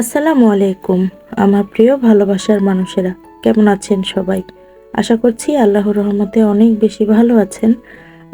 আসসালামু আলাইকুম, আমার প্রিয় ভালোবাসার মানুষেরা, কেমন আছেন সবাই? আশা করছি আল্লাহর রহমতে অনেক বেশি ভালো আছেন।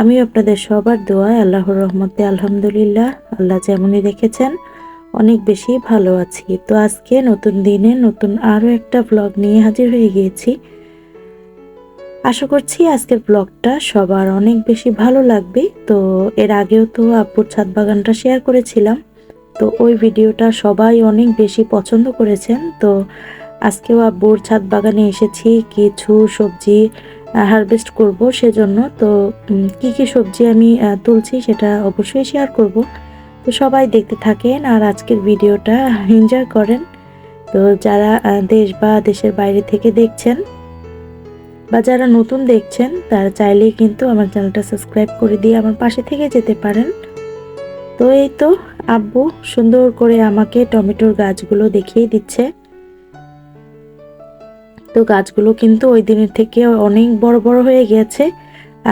আমি আপনাদের সবার দোয়ায় আল্লাহর রহমতে আলহামদুলিল্লাহ, আল্লাহ যেমনই রেখেছেন অনেক বেশি ভালো আছি। তো আজকে নতুন দিনে নতুন আরও একটা ব্লগ নিয়ে হাজির হয়ে গিয়েছি। আশা করছি আজকের ব্লগটা সবার অনেক বেশি ভালো লাগবে। তো এর আগেও তো আব্বুর ছাদ বাগানটা শেয়ার করেছিলাম। তো ওই ভিডিওটা সবাই অনেক বেশি পছন্দ করেছেন। তো আজকেও আব্বুর ছাদ বাগানে এসেছি, কিছু সবজি হারভেস্ট করব সেজন্য। তো কি কি সবজি আমি তুলছি সেটা অবশ্যই শেয়ার করব। তো সবাই দেখতে থাকেন আর আজকের ভিডিওটা এনজয় করেন। তো যারা দেশ বা দেশের বাইরে থেকে দেখছেন বা যারা নতুন দেখছেন, তারা চাইলেই কিন্তু আমার চ্যানেলটা সাবস্ক্রাইব করে দিয়ে আমার পাশে থেকে যেতে পারেন। তো এই তো আব্বু সুন্দর করে আমাকে টমেটোর গাছগুলো দেখিয়ে দিচ্ছে। তো গাছগুলো কিন্তু ওই দিনের থেকে অনেক বড় বড় হয়ে গেছে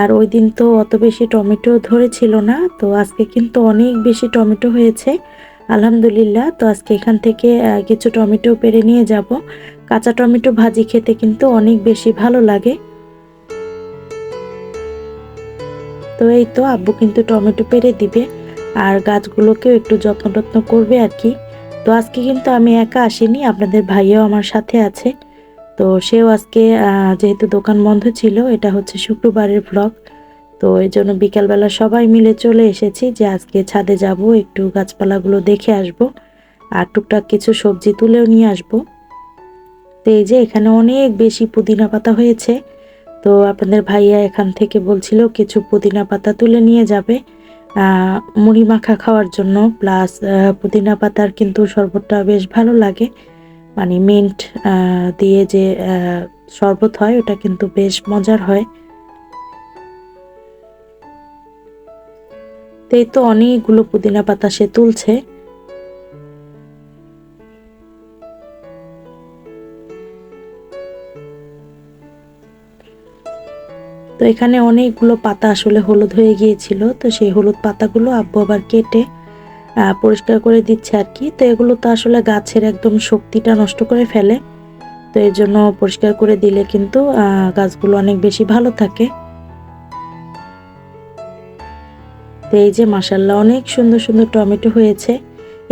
আর ওই দিন তো অত বেশি টমেটো ধরেছিল না, তো আজকে কিন্তু অনেক বেশি টমেটো হয়েছে। আলহামদুলিল্লাহ, তো আজকে এখান থেকে কিছু টমেটো পেরে নিয়ে যাব। কাঁচা টমেটো ভাজি খেতে কিন্তু অনেক বেশি ভালো লাগে। তো এই তো আব্বু কিন্তু টমেটো পেরে দিবে। আর গাছগুলোকেও একটু যত্ন টত্ন করবে আর কি। তো আজকে কিন্তু আমি একা আসিনি, আপনাদের ভাইয়াও আমার সাথে আছে। তো সেও আজকে যেহেতু দোকান বন্ধ ছিল, এটা হচ্ছে শুক্রবারের ব্লগ তো এই জন্য বিকালবেলা সবাই মিলে চলে এসেছি যে আজকে ছাদে যাব, একটু গাছপালাগুলো দেখে আসব আর টুকটাক কিছু সবজি তুলেও নিয়ে আসব। তো এই যে এখানে অনেক বেশি পুদিনা পাতা হয়েছে। তো আপনাদের ভাইয়া এখান থেকে বলছিল কিছু পুদিনা পাতা তুলে নিয়ে যাবে। মুড়ি মাখা খাওয়ার জন্য প্লাস পুদিনা পাতার কিন্তু শরবতটা বেশ ভালো লাগে। মানে মিন্ট দিয়ে যে শরবত হয়, ওটা কিন্তু বেশ মজার হয়। তাই তো অনেকগুলো পুদিনা পাতা সে তুলছে। তো এখানে অনেকগুলো পাতা আসলে হলুদ হয়ে গিয়েছিল। তো সেই হলুদ পাতাগুলো আব্বু আবার কেটে পরিষ্কার করে দিচ্ছে আর কি। তো এগুলো তো আসলে গাছের একদম শক্তিটা নষ্ট করে ফেলে। তো এর জন্য পরিষ্কার করে দিলে কিন্তু গাছগুলো অনেক বেশি ভালো থাকে। তো এই যে মাসাল্লাহ অনেক সুন্দর সুন্দর টমেটো হয়েছে।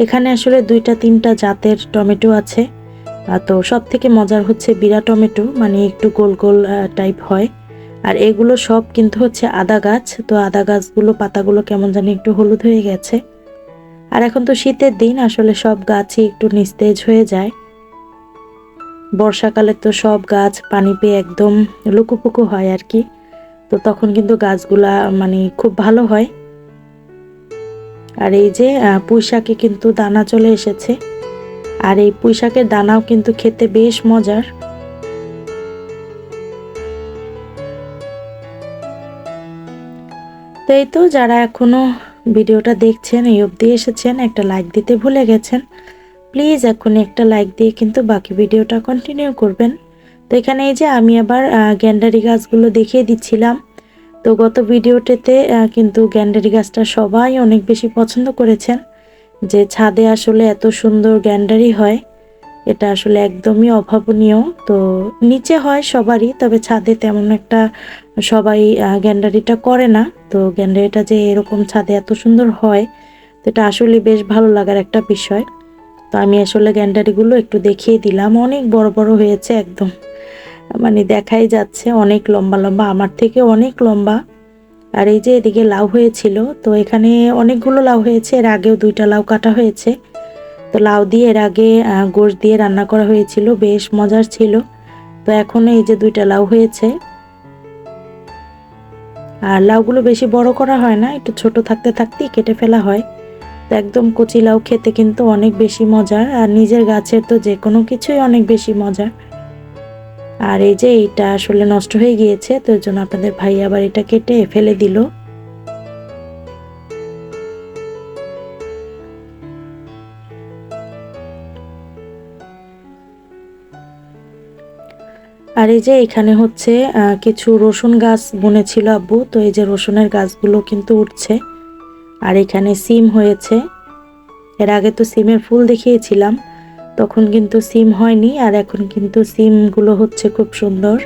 এখানে আসলে দুইটা তিনটা জাতের টমেটো আছে। তো সব থেকে মজার হচ্ছে বিরা টমেটো মানে একটু গোল গোল টাইপ হয়। আর এগুলো সব কিন্তু হচ্ছে আদা গাছ। তো আদা গাছগুলো পাতাগুলো কেমন জানি একটু হলুদ হয়ে গেছে। আর এখন তো শীতের দিন আসলে সব গাছই একটু নিস্তেজ হয়ে যায়। বর্ষাকালে তো সব গাছ পানি পেয়ে একদম লুকুপুকু হয় আর কি। তো তখন কিন্তু গাছগুলা মানে খুব ভালো হয়। আর এই যে আহ, পুঁই শাকে কিন্তু দানা চলে এসেছে। আর এই পুঁই শাকের দানাও কিন্তু খেতে বেশ মজার। তো এই তো যারা এখনও ভিডিওটা দেখছেন, এই অবধি এসেছেন, একটা লাইক দিতে ভুলে গেছেন প্লিজ এখন একটা লাইক দিয়ে কিন্তু বাকি ভিডিওটা কন্টিনিউ করবেন। তো এখানে এই যে আমি আবার গ্যান্ডারি গাছগুলো দেখিয়ে দিচ্ছিলাম। তো গত ভিডিওটাতে কিন্তু গ্যান্ডারি গাছটা সবাই অনেক বেশি পছন্দ করেছেন। যে ছাদে আসলে এত সুন্দর গ্যান্ডারি হয়। এটা আসলে একদমই অভাবনীয়। তো নিচে হয় সবারই, তবে ছাদে তেমন একটা সবাই গ্যান্ডারিটা করে না। তো গ্যান্ডারিটা যে এরকম ছাদে এত সুন্দর হয়, তো এটা আসলে বেশ ভালো লাগার একটা বিষয়। তো আমি আসলে গ্যান্ডারিগুলো একটু দেখিয়ে দিলাম। অনেক বড় বড় হয়েছে একদম। মানে দেখাই যাচ্ছে অনেক লম্বা লম্বা, আমার থেকে অনেক লম্বা। আর এই যে এদিকে লাউ হয়েছিল, তো এখানে অনেকগুলো লাউ হয়েছে। এর আগেও দুইটা লাউ কাটা হয়েছে। তো লাউ দিয়ে এর আগে গোশ দিয়ে রান্না করা হয়েছিল, বেশ মজার ছিল। তো এখন এই যে দুইটা লাউ হয়েছে। আর লাউগুলো বেশি বড় করা হয় না, একটু ছোট থাকতে থাকতেই কেটে ফেলা হয়। তো একদম কচি লাউ খেতে কিন্তু অনেক বেশি মজার, আর নিজের গাছের তো যে কোনো কিছুই অনেক বেশি মজার। আর এই যে এইটা আসলে নষ্ট হয়ে গিয়েছে, তো এর জন্য আপনাদের ভাই আবার এটা কেটে ফেলে দিল। আর এই যে এখানে হচ্ছে কিছু রসুন গাছ বুনেছিল আব্বু। তো এই যে রসুনের গাছগুলো কিন্তু উঠছে। আর এখানে সিম হয়েছে। এর আগে তো সিমের ফুল দেখিয়েছিলাম। তখন কিন্তু সিম হয়নি, আর এখন কিন্তু সিমগুলো হচ্ছে খুব সুন্দর।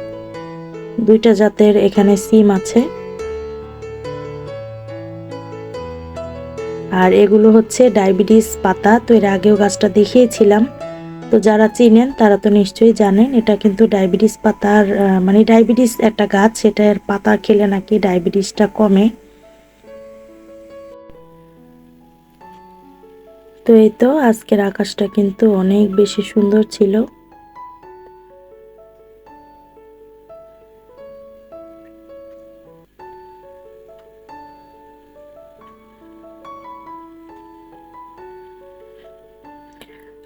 দুইটা জাতের এখানে সিম আছে। আর এগুলো হচ্ছে ডায়াবেটিস পাতা। তো এর আগেও গাছটা দেখিয়েছিলাম। তো যারা চিনেন, তারা তো নিশ্চয়ই জানেন, এটা কিন্তু ডায়াবেটিস পাতার মানে ডায়াবেটিস একটা গাছ সেটার পাতা খেলে নাকি ডায়াবেটিসটা কমে। তো এই তো, আজকের আকাশটা কিন্তু অনেক বেশি সুন্দর ছিল।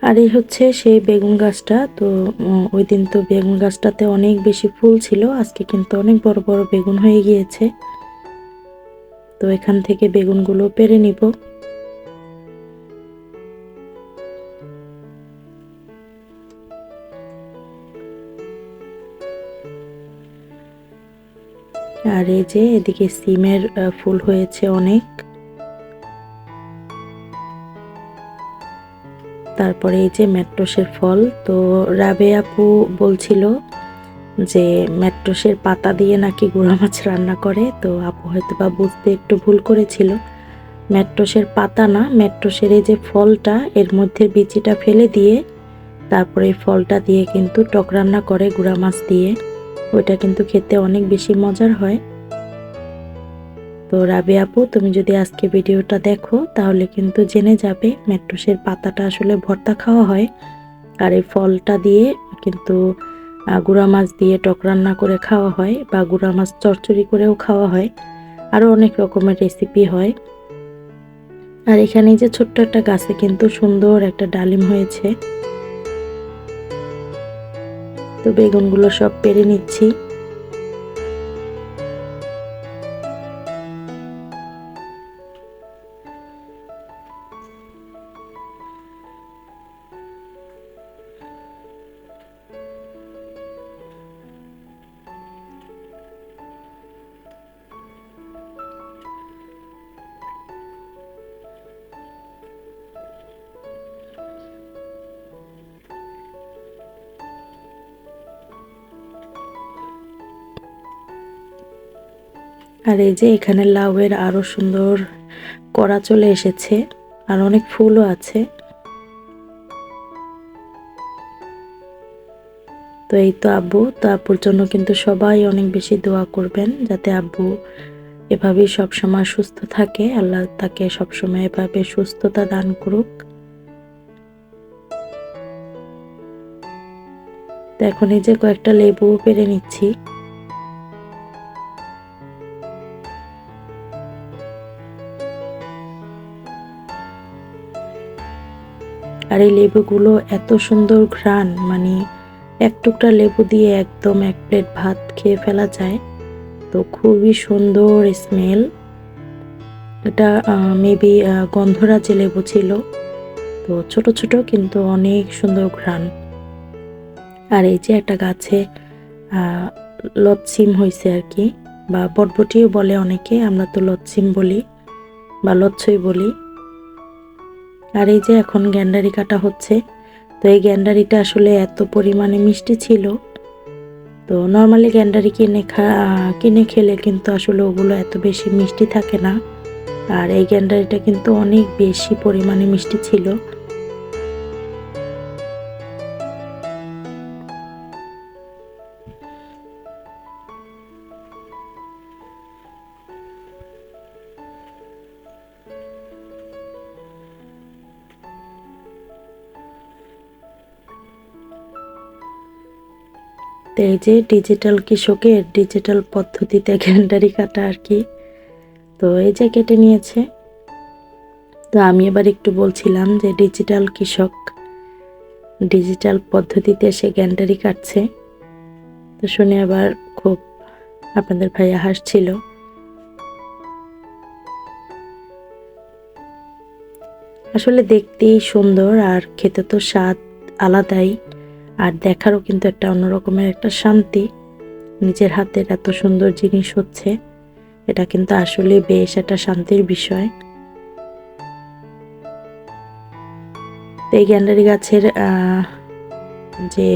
আর এই হচ্ছে সেই বেগুন গাছটা। তো ওই দিন তো বেগুন গাছটাতে অনেক বেশি ফুল ছিল। আজকে কিন্তু অনেক বড় বড় বেগুন হয়ে গিয়েছে। তো এখান থেকে বেগুনগুলো পেরে নিব। আর এই যে এদিকে সিমের ফুল হয়েছে অনেক। তারপরে এই যে মেট্রোসের ফল, তো রাবে আপু বলছিল যে মেট্রোসের পাতা দিয়ে নাকি গুঁড়া মাছ রান্না করে, তো আপু হয়তো বা বুঝতে একটু ভুল করেছিল। মেট্রোসের পাতা না মেট্রোসের এই যে ফলটা, এর মধ্যে বিচিটা ফেলে দিয়ে তারপরে ফলটা দিয়ে কিন্তু টক রান্না করে গুঁড়া মাছ দিয়ে। ওইটা কিন্তু খেতে অনেক বেশি মজার হয়। তো রাবি আপু, তুমি যদি আজকে ভিডিওটা দেখো, তাহলে কিন্তু জেনে যাবে মেট্রোসের পাতাটা আসলে ভর্তা খাওয়া হয়। আর এই ফলটা দিয়ে কিন্তু গুঁড়া মাছ দিয়ে টক রান্না করে খাওয়া হয় বা গুঁড়া মাছ চচ্চড়ি করেও খাওয়া হয়। আরও অনেক রকমের রেসিপি হয়। আর এখানে যে ছোট্ট একটা গাছে কিন্তু সুন্দর একটা ডালিম হয়েছে। তো বেগুনগুলো সব পেরে নিচ্ছি। আর এই যে এখানে লাউয়ের আরও সুন্দর কড়া চলে এসেছে, আর অনেক ফুলও আছে। তো এই তো আব্বু, তো আব্বুর জন্য কিন্তু সবাই অনেক বেশি দোয়া করবেন, যাতে আব্বু এভাবেই সবসময় সুস্থ থাকে। আল্লাহ তাকে সবসময় এভাবে সুস্থতা দান করুক। তো এখন এই যে কয়েকটা লেবু পেরে নিচ্ছি। আর এই লেবুগুলো এত সুন্দর ঘ্রাণ মানে এক টুকরা লেবু দিয়ে একদম এক প্লেট ভাত খেয়ে ফেলা যায়। তো খুবই সুন্দর স্মেল এটা মেবি গন্ধরাজ লেবু ছিল। তো ছোট ছোট কিন্তু অনেক সুন্দর ঘ্রাণ। আর এই যে একটা গাছে লচ্ছিম হয়েছে আর কি, বা বটবটিও বলে অনেকে, আমরা তো লচ্ছিম বলি, বা লচ্ছই বলি। আর এই যে এখন গ্যান্ডারি কাটা হচ্ছে, তো এই গ্যান্ডারিটা আসলে এত পরিমাণে মিষ্টি ছিল। তো নর্মালি গ্যান্ডারি কিনে কিনে খেলে কিন্তু আসলে ওগুলো এত বেশি মিষ্টি থাকে না। আর এই গ্যান্ডারিটা কিন্তু অনেক বেশি পরিমাণে মিষ্টি ছিল। তো এই যে ডিজিটাল কৃষকের ডিজিটাল পদ্ধতিতে গ্যান্ডারি কাটা আর কি। তো এই যে কেটে নিয়েছে। তো আমি এবার একটু বলছিলাম যে ডিজিটাল কৃষক ডিজিটাল পদ্ধতিতে সে গ্যান্ডারি কাটছে। তো শুনে আবার খুব আপনাদের ভাইয়া হাসছিল। আসলে দেখতেই সুন্দর আর খেতে তো স্বাদ আলাদাই। আর দেখারও কিন্তু একটা অন্যরকমের একটা শান্তি। নিজের হাতের এত সুন্দর জিনিস হচ্ছে, এটা কিন্তু আসলে বেশ একটা শান্তির বিষয়। এই গ্যান্ডারি গাছের যে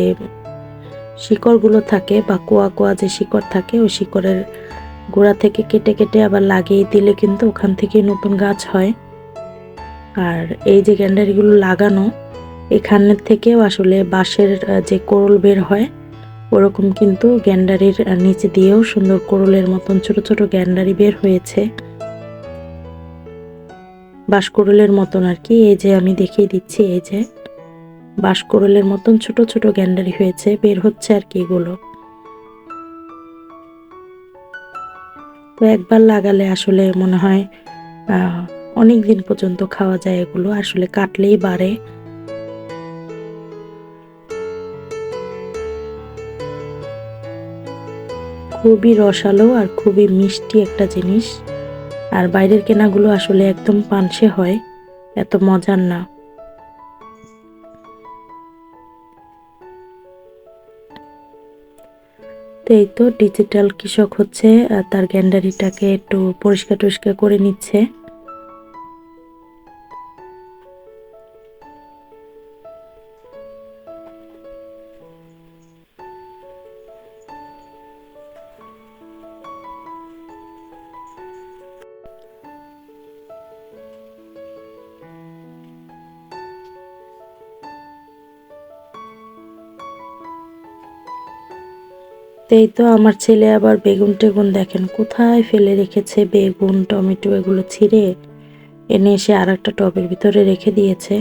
শিকড়গুলো থাকে বা কোয়া কোয়া যে শিকড় থাকে, ওই শিকড়ের গোড়া থেকে কেটে কেটে আবার লাগিয়ে দিলে কিন্তু ওখান থেকে নতুন গাছ হয়। আর এই যে গ্যান্ডারিগুলো লাগানো এখানের থেকেও আসলে বাঁশের যে কোরল বের হয়, ওরকম কিন্তু গ্যান্ডারির নিচে দিয়েও সুন্দর কোরলের মতন ছোট ছোট গ্যান্ডারি বের হয়েছে। বাঁশকোরলের মতন আর কি, এই যে আমি দেখিয়ে দিচ্ছি, এই যে বাঁশকোরলের মতন ছোট ছোট গ্যান্ডারি হয়েছে, বের হচ্ছে আর কি এগুলো। তো একবার লাগালে আসলে মনে হয় অনেক দিন পর্যন্ত খাওয়া যায় এগুলো, আসলে কাটলেই বাড়ে। খুবই রসালো আর খুবই মিষ্টি একটা জিনিস। আর বাইরের কেনাগুলো আসলে একদম পানসে হয়, এত মজার না। এই তো ডিজিটাল কৃষক হচ্ছে তার গ্যান্ডারিটাকে একটু পরিষ্কার টরিষ্কার করে নিচ্ছে। তো এই তো আমার ছেলে আবার বেগুন টেগুন দেখেন। কোথায় ফেলে রেখেছে বেগুন, টমেটো এগুলো ছিঁড়ে? এনে এসে আর একটা টবের ভিতরে রেখে দিয়েছে।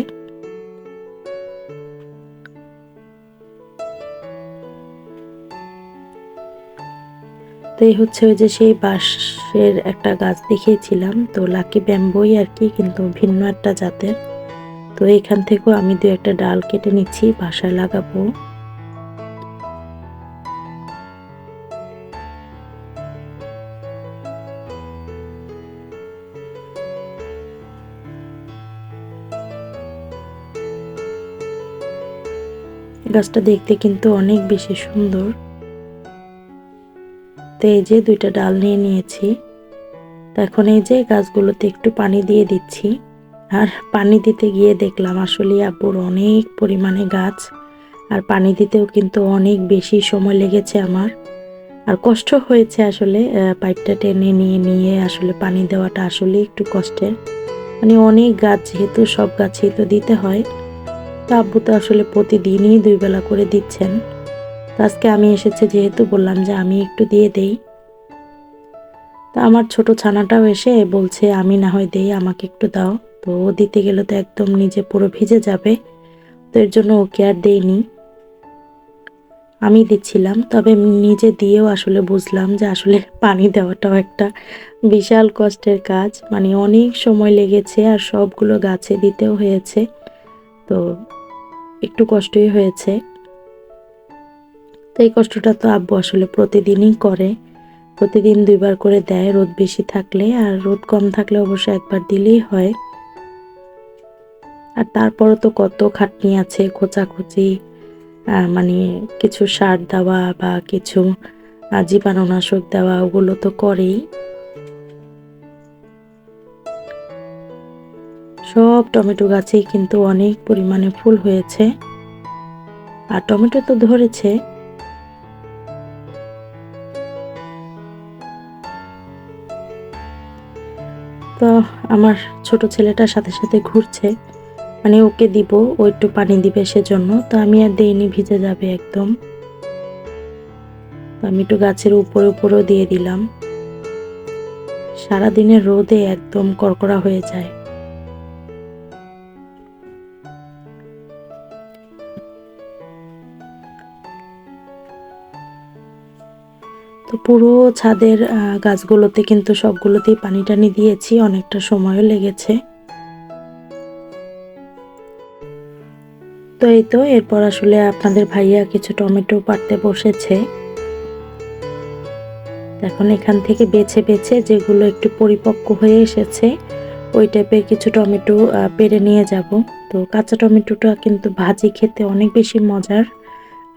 তো এই হচ্ছে ওই যে সেই বাঁশের একটা গাছ দেখিয়েছিলাম। তো লাকি ব্যাম্বই আর কি, কিন্তু ভিন্ন একটা জাতের। তো এখান থেকেও আমি দু একটা ডাল কেটে নিচ্ছি, বাসায় লাগাবো। গাছটা দেখতে কিন্তু অনেক বেশি সুন্দর। তো এই যে দুইটা ডাল নিয়ে নিয়েছি। তো এখন এই যে গাছগুলোতে একটু পানি দিয়ে দিচ্ছি। আর পানি দিতে গিয়ে দেখলাম আসলে আব্বুর অনেক পরিমাণে গাছ। আর পানি দিতেও কিন্তু অনেক বেশি সময় লেগেছে আমার। আর কষ্ট হয়েছে আসলে পাইপটা টেনে নিয়ে নিয়ে আসলে পানি দেওয়াটা আসলে একটু কষ্টের। মানে অনেক গাছ যেহেতু, সব গাছেই তো দিতে হয়। তো আব্বু তো আসলে প্রতিদিনই দুই বেলা করে দিচ্ছেন। তো আজকে আমি এসেছে যেহেতু বললাম যে আমি একটু দিয়ে দেই। তো আমার ছোট ছানাটাও এসে বলছে, আমি না হয় দেই, আমাকে একটু দাও। তো ও দিতে গেলে তো একদম নিজে পুরো ভিজে যাবে। তো এর জন্য ওকে আর দেইনি। আমি দিচ্ছিলাম, তবে নিজে দিয়েও আসলে বুঝলাম যে আসলে পানি দেওয়াটাও একটা বিশাল কষ্টের কাজ। মানে অনেক সময় লেগেছে আর সবগুলো গাছে দিতেও হয়েছে। তো একটু কষ্টই হয়েছে। তো এই কষ্টটা তো আব্বু আসলে প্রতিদিনই করে। প্রতিদিন দুইবার করে দেয় রোদ বেশি থাকলে, আর রোদ কম থাকলে অবশ্য একবার দিলেই হয়। আর তারপরও তো কত খাটনি আছে, খোঁচাখুচি মানে কিছু সার দেওয়া বা কিছু জীবাণুনাশক দেওয়া, ওগুলো তো করেই। সব টমেটো গাছেই কিন্তু অনেক পরিমাণে ফুল হয়েছে। আর টমেটো তো ধরেছে। তো আমার ছোট ছেলেটার সাথে সাথে ঘুরছে। মানে ওকে দিব, ও একটু পানি দিবে সেজন্য। তো আমি আর দেইনি, ভিজে যাবে একদম। আমি একটু গাছের উপরে উপরেও দিয়ে দিলাম। সারাদিনের রোদে একদম কড়কড়া হয়ে যায়। পুরো ছাদের গাছগুলোতে কিন্তু সবগুলোতেই পানি টানি দিয়েছি, অনেকটা সময়ও লেগেছে। তো এই তো, এরপর আসলে আপনাদের ভাইয়া কিছু টমেটো পাড়তে বসেছে। এখন এখান থেকে বেছে বেছে যেগুলো একটু পরিপক্ক হয়ে এসেছে, ওই টাইপের কিছু টমেটো পেরে নিয়ে যাব। তো কাঁচা টমেটোটা কিন্তু ভাজি খেতে অনেক বেশি মজার,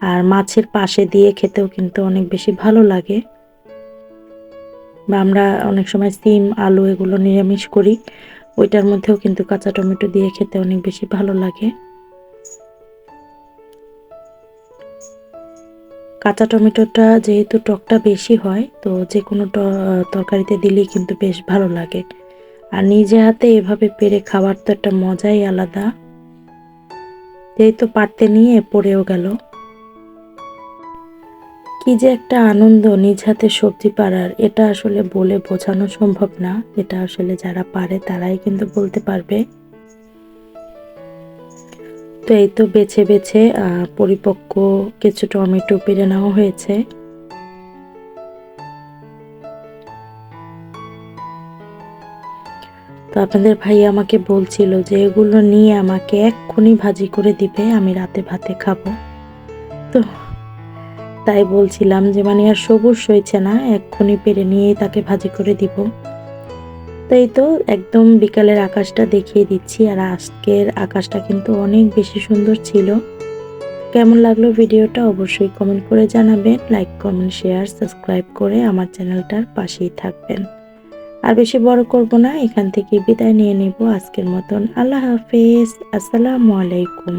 আর মাছের পাশে দিয়ে খেতেও কিন্তু অনেক বেশি ভালো লাগে। বা আমরা অনেক সময় সিম, আলু এগুলো নিরামিষ করি। ওইটার মধ্যেও কিন্তু কাঁচা টমেটো দিয়ে খেতে অনেক বেশি ভালো লাগে। কাঁচা টমেটোটা যেহেতু টকটা বেশি হয়, তো যে কোনো তরকারিতে দিলেই কিন্তু বেশ ভালো লাগে। আর নিজে হাতে এভাবে পেরে খাওয়ার তো একটা মজাই আলাদা। যেহেতু পারতে নিয়ে পড়েও গেল। কি যে একটা আনন্দ নিজ হাতে সবজি পাড়ার, এটা আসলে বলে বোঝানো সম্ভব না। এটা আসলে যারা পারে তারাই কিন্তু বলতে পারবে। তো এই তো বেছে বেছে পরিপক্ক কিছু টমেটো পেরে নেওয়া হয়েছে। তো আপনাদের ভাই আমাকে বলছিল যে এগুলো নিয়ে আমাকে এক্ষুনি ভাজি করে দিবে, আমি রাতে ভাতে খাব। তো তাই বলছিলাম যে মানে আর সবুজ সইছে না, এক্ষুনি পেরে নিয়েই তাকে ভাজি করে দিব। তাই তো একদম বিকালের আকাশটা দেখিয়ে দিচ্ছি আর আজকের আকাশটা কিন্তু অনেক বেশি সুন্দর ছিল। কেমন লাগল ভিডিওটা অবশ্যই কমেন্ট করে জানাবেন লাইক কমেন্ট শেয়ার সাবস্ক্রাইব করে আমার চ্যানেলটার পাশেই থাকবেন। আর বেশি বড় করব না, এখান থেকে বিদায় নিয়ে নেব। আজকের মতন আল্লাহ হাফেজ, আসসালামু আলাইকুম।